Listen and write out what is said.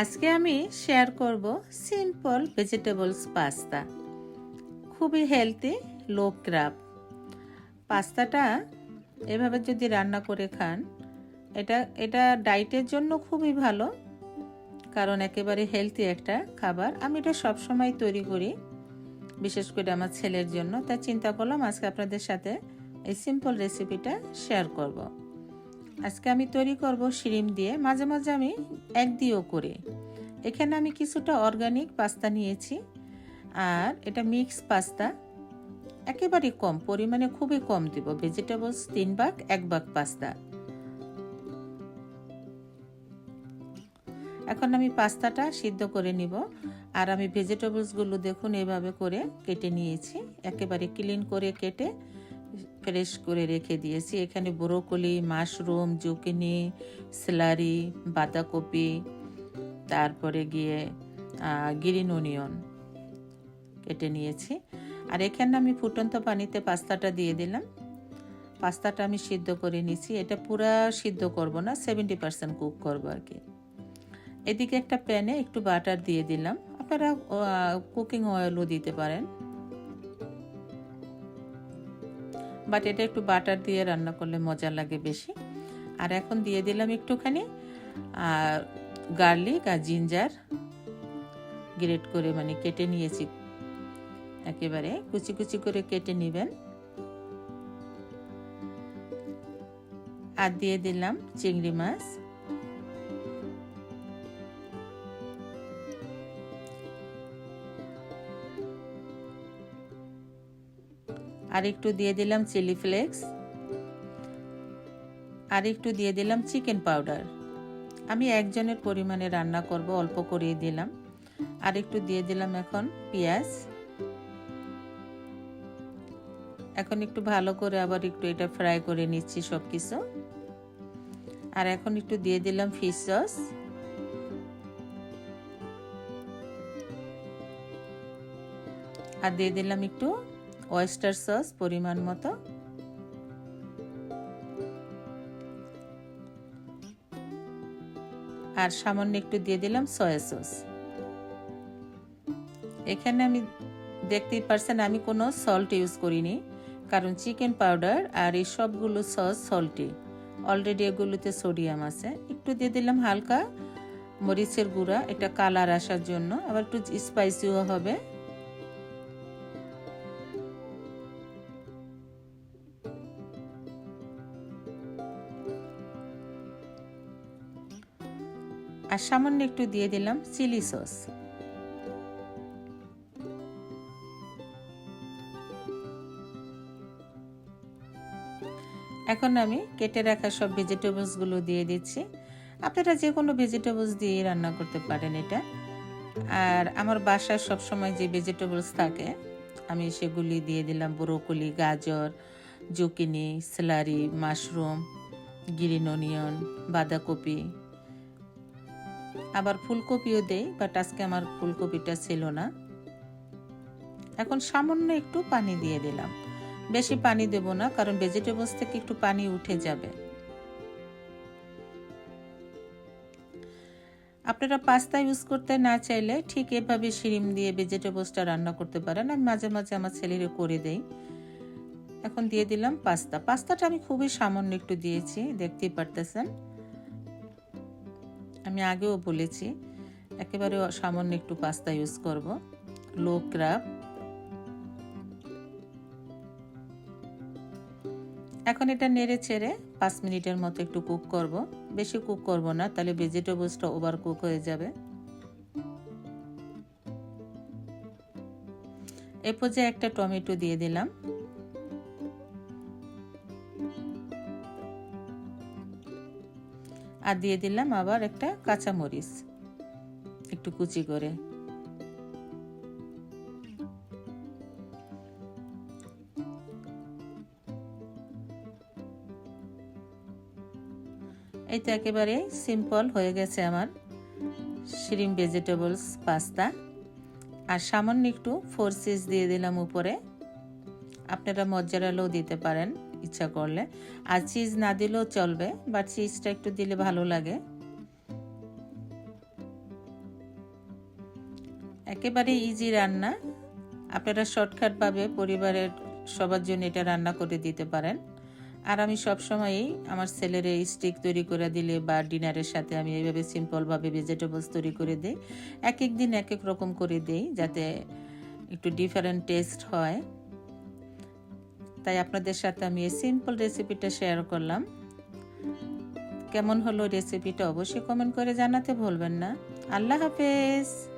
আজকে আমি শেয়ার করব সিম্পল ভেজিটেবলস পাস্তা খুবই হেলদি লো ক্রাব পাস্তাটা এভাবে যদি রান্না করে খান, এটা এটা ডায়েটের জন্য খুবই ভালো, কারণ একেবারে হেলদি একটা খাবার। আমি এটা সবসময় তৈরি করি, বিশেষ করে আমার ছেলের জন্য। তাই চিন্তা করলাম আজকে আপনাদের সাথে এই সিম্পল রেসিপিটা শেয়ার করব। আজকে আমি তৈরি করব শিরিম দিয়ে। মাঝে মাঝে আমি এক দিয়েও করি। এখানে আমি কিছুটা অর্গানিক পাস্তা নিয়েছি। আর এটা মিক্স পাস্তা একেবারে কম, পরিমাণে খুবই কম দিব। ভেজিটেবলস তিন ভাগ, এক ভাগ পাস্তা এখন আমি পাস্তাটা সিদ্ধ করে নিব। আর আমি ভেজিটেবলসগুলো দেখুন এভাবে করে কেটে নিয়েছি। একেবারে ক্লিন করে কেটে ফ্রেশ করে রেখে দিয়েছি। এখানে ব্রোকলি, মাশরুম, জুকিনি স্যালারি বাঁধাকপি, তারপরে গিয়ে গ্রিন অনিয়ন কেটে নিয়েছি। আর এখানে আমি ফুটন্ত পানিতে পাস্তাটা দিয়ে দিলাম। পাস্তাটা আমি সিদ্ধ করে নিয়েছি। এটা পুরা সিদ্ধ করব না সেভেন্টি পার্সেন্ট কুক করব আর কি। এদিকে একটা প্যানে একটু বাটার দিয়ে দিলাম। আপনারা কুকিং অয়েলও দিতে পারেন। বাট এটা একটু বাটার দিয়ে রান্না করলে মজা লাগে বেশি। আর এখন দিয়ে দিলাম একটুখানি, আর গার্লিক আর জিঞ্জার গ্রেট করে মানে কেটে নিয়েছি। একেবারে কুচি কুচি করে কেটে নেবেন। আর দিয়ে দিলাম চিংড়ি মাছ। আর একটু দিয়ে দিলাম চিলি ফ্লেক্স। আর একটু দিয়ে দিলাম চিকেন পাউডার। আমি একজনের পরিমাণে রান্না করব, অল্প করিয়ে দিলাম। আর একটু দিয়ে দিলাম এখন পেঁয়াজ। এখন একটু ভালো করে আবার একটু এটা ফ্রাই করে নিচ্ছি সব কিছু আর এখন একটু দিয়ে দিলাম ফিশ সস। আর দিয়ে দিলাম একটু ওয়েস্টার সস পরিমাণ মতো। আর সামান্য একটু দিয়ে দিলাম সয়া সস এখানে আমি দেখতেই পারছেন আমি কোনো সল্ট ইউজ করিনি, কারণ চিকেন পাউডার আর এই সবগুলো সস সল্টি অলরেডি এগুলোতে সোডিয়াম আছে। একটু দিয়ে দিলাম হালকা মরিচের গুঁড়া, এটা কালার আসার জন্য। আবার একটু স্পাইসিও হবে। আর সামান্য একটু দিয়ে দিলাম চিলি সস। এখন আমি কেটে রাখা সব ভেজিটেবলসগুলো দিয়ে দিচ্ছি। আপনারা যে কোনো ভেজিটেবলস দিয়ে রান্না করতে পারেন এটা। আর আমার বাসায় সবসময় যে ভেজিটেবলস থাকে, আমি সেগুলি দিয়ে দিলাম। ব্রোকলি, গাজর, zucchini celery mushroom, green onion, বাঁধাকপি। আবার ফুলকপিও দেই বাট আজকে আমার ফুলকপিটা ছিল না। এখন সামান্য একটু পানি দিয়ে দিলাম। বেশি পানি দেব না, কারণ ভেজিটেবলস থেকে একটু পানি উঠে যাবে। আপনারা পাস্তা ইউজ করতে না চাইলে ঠিক এভাবে শিরিম দিয়ে ভেজিটেবলসটা রান্না করতে পারেন। আমি মাঝে মাঝে আমার ছেলেরে করে দেই। এখন দিয়ে দিলাম পাস্তা পাস্তাটা আমি খুবই সামান্য একটু দিয়েছি, দেখতেই পারতেছেন। আমি আগেও বলেছি, একেবারে সামান্য একটু পাস্তা ইউজ করব। লো ক্রাব এখন এটা নেড়ে ছেড়ে পাঁচ মিনিটের মতো একটু কুক করব। বেশি কুক করব না, তাহলে ভেজিটেবলসটা ওভার কুক হয়ে যাবে। এ পর্যায়ে একটা টমেটো দিয়ে দিলাম। আর দিয়ে দিলাম আবার একটা কাঁচা মরিচ একটু কুচি করে। এই তো একেবারে সিম্পল হয়ে গেছে আমার শ্রিম ভেজিটেবলস পাস্তা। আর সামান্য একটু ফোর চিজ দিয়ে দিলাম উপরে। আপনারা মজ্জারালাও দিতে পারেন। ইচ্ছা করলে। আর চিজ না দিলেও চলবে বাট চিজটা একটু দিলে ভালো লাগে। একেবারে ইজি রান্না। আপনারা শর্টকাটভাবে পরিবারের সবার জন্য এটা রান্না করে দিতে পারেন। আর আমি সবসময়ই আমার ছেলের এই স্টিক তৈরি করে দিলে বা ডিনারের সাথে আমি এইভাবে সিম্পলভাবে ভেজিটেবলস তৈরি করে দিই। এক এক দিন এক এক রকম করে দিই যাতে একটু ডিফারেন্ট টেস্ট হয়। তাই আপনাদের সাথে আমি এই সিম্পল রেসিপিটা শেয়ার করলাম। কেমন হলো রেসিপিটা অবশ্যই কমেন্ট করে জানাতে ভুলবেন না। আল্লাহ হাফেজ!